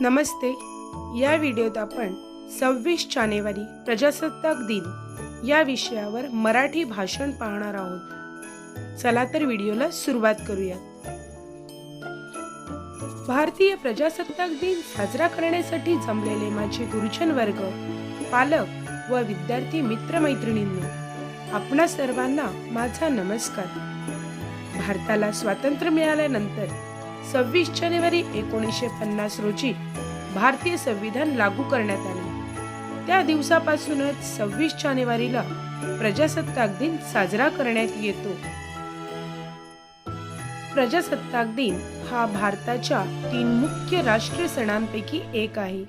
नमस्ते. या व्हिडिओत आपण सव्वीस जानेवारी प्रजासत्ताक दिन या विषयावर मराठी भाषण पाहणार आहोत. चला तर व्हिडिओला सुरुवात करूया भारतीय प्रजासत्ताक दिन साजरा करण्यासाठी जमलेले माझे गुरुजन वर्ग पालक व विद्यार्थी मित्रमैत्रिणींनो आपणा सर्वांना माझा नमस्कार. भारताला स्वातंत्र्य मिळाल्यानंतर सव्वीस जानेवारी एकोणीसशे पन्नास रोजी भारतीय संविधान लागू करण्यात आले. त्या दिवसापासूनच सव्वीस जानेवारीला प्रजासत्ताक दिन साजरा करण्यात येतो. प्रजासत्ताक दिन हा भारताच्या तीन मुख्य राष्ट्रीय सणांपैकी एक आहे.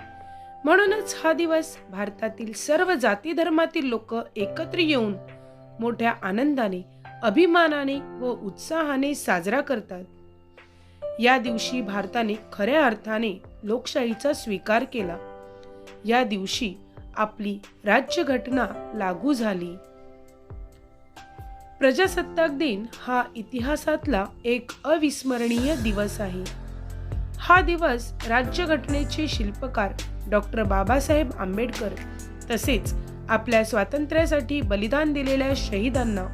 म्हणूनच हा दिवस भारतातील सर्व जाती धर्मातील लोक एकत्र येऊन मोठ्या आनंदाने अभिमानाने व उत्साहाने साजरा करतात. या दिवशी भारताने खऱ्या अर्थाने लोकशाहीचा स्वीकार केला. या दिवशी आपली राज्यघटना लागू झाली. प्रजासत्ताक दिन हा इतिहासातला एक अविस्मरणीय दिवस आहे. हा दिवस राज्यघटनेचे शिल्पकार डॉक्टर बाबासाहेब आंबेडकर तसेच आपल्या स्वातंत्र्यासाठी बलिदान दिलेल्या शहीदांना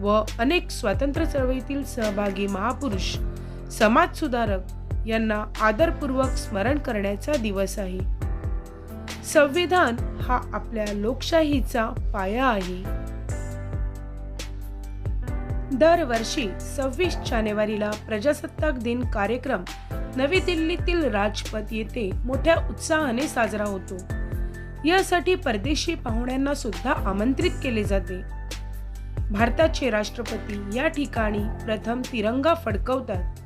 व अनेक स्वातंत्र्य चळवळीतील सहभागी महापुरुष समाजसुधारक यांना आदरपूर्वक स्मरण करण्याचा दिवस आहे. संविधान हा आपल्या लोकशाहीचा पाया आहे. दरवर्षी सव्वीस जानेवारीला प्रजासत्ताक दिन कार्यक्रम नवी दिल्लीतील राजपथ येथे मोठ्या उत्साहाने साजरा होतो. यासाठी परदेशी पाहुण्यांना सुद्धा आमंत्रित केले जाते. भारताचे राष्ट्रपती या ठिकाणी प्रथम तिरंगा फडकवतात.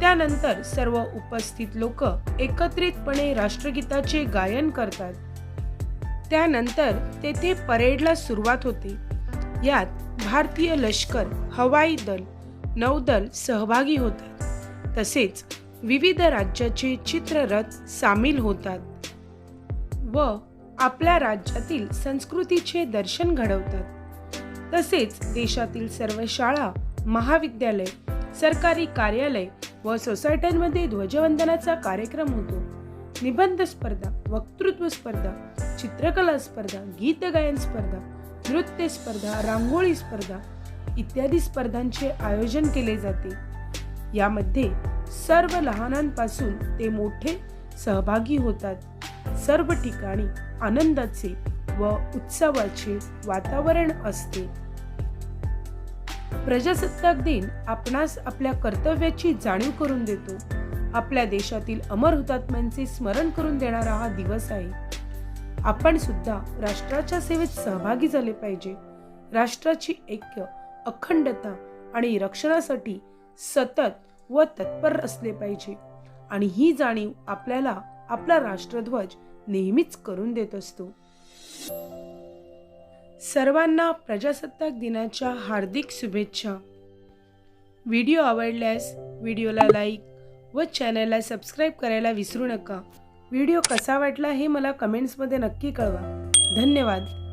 त्यानंतर सर्व उपस्थित लोक एकत्रितपणे राष्ट्रगीताचे गायन करतात. त्यानंतर तेथे परेडला सुरुवात होते. यात भारतीय लष्कर हवाई दल नौदल सहभागी होतात तसेच विविध राज्याचे चित्ररथ सामील होतात व आपल्या राज्यातील संस्कृतीचे दर्शन घडवतात. तसेच देशातील सर्व शाळा महाविद्यालय सरकारी कार्यालय व सोसायट्यांमध्ये ध्वजवंदनाचा कार्यक्रम होतो. निबंध स्पर्धा वक्तृत्व स्पर्धा चित्रकला स्पर्धा गीतगायन स्पर्धा नृत्य स्पर्धा रांगोळी स्पर्धा इत्यादी स्पर्धांचे आयोजन केले जाते. यामध्ये सर्व लहानांपासून ते मोठे सहभागी होतात. सर्व ठिकाणी आनंदाचे व उत्सवाचे वातावरण असते. प्रजासत्ताक दिन आपणास आपल्या कर्तव्याची जाणीव करून देतो. आपल्या देशातील अमर हुतात्म्यांचे स्मरण करून देणारा हा दिवस आहे. आपण सुद्धा राष्ट्राच्या सेवेत सहभागी झाले पाहिजे. राष्ट्राची ऐक्य अखंडता आणि रक्षणासाठी सतत व तत्पर असले पाहिजे. आणि ही जाणीव आपल्याला आपला राष्ट्रध्वज नेहमीच करून देत असतो. सर्वांना प्रजासत्ताक दिनाच्या हार्दिक शुभेच्छा. व्हिडिओ आवडल्यास व्हिडिओला लाईक व चॅनलला सबस्क्राईब करायला विसरू नका. व्हिडिओ कसा वाटला हे मला कमेंट्समध्ये नक्की कळवा. धन्यवाद.